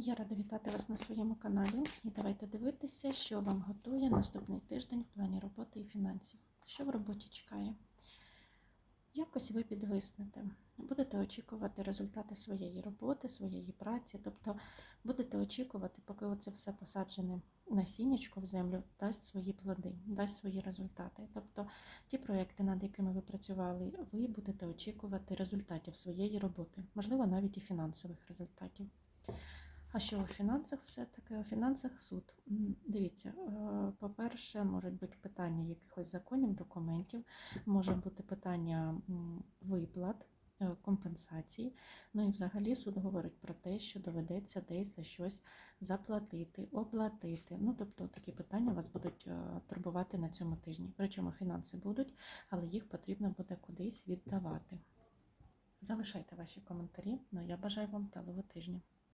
Я рада вітати вас на своєму каналі і давайте дивитися, що вам готує наступний тиждень в плані роботи і фінансів. Що в роботі чекає? Якось ви підвиснете, будете очікувати результати своєї роботи, своєї праці, тобто будете очікувати, поки оце все посаджене насіннячко в землю, дасть свої плоди, дасть свої результати. Тобто ті проекти, над якими ви працювали, ви будете очікувати результатів своєї роботи, можливо, навіть і фінансових результатів. А що у фінансах все-таки? У фінансах суд. Дивіться, е, по-перше, можуть бути питання якихось законів, документів, може бути питання виплат, е, компенсацій. Ну і взагалі суд говорить про те, що доведеться десь за щось заплатити, оплатити. Ну, тобто такі питання вас будуть е, турбувати на цьому тижні. Причому фінанси будуть, але їх потрібно буде кудись віддавати. Залишайте ваші коментарі. Ну, я бажаю вам вдалого тижня.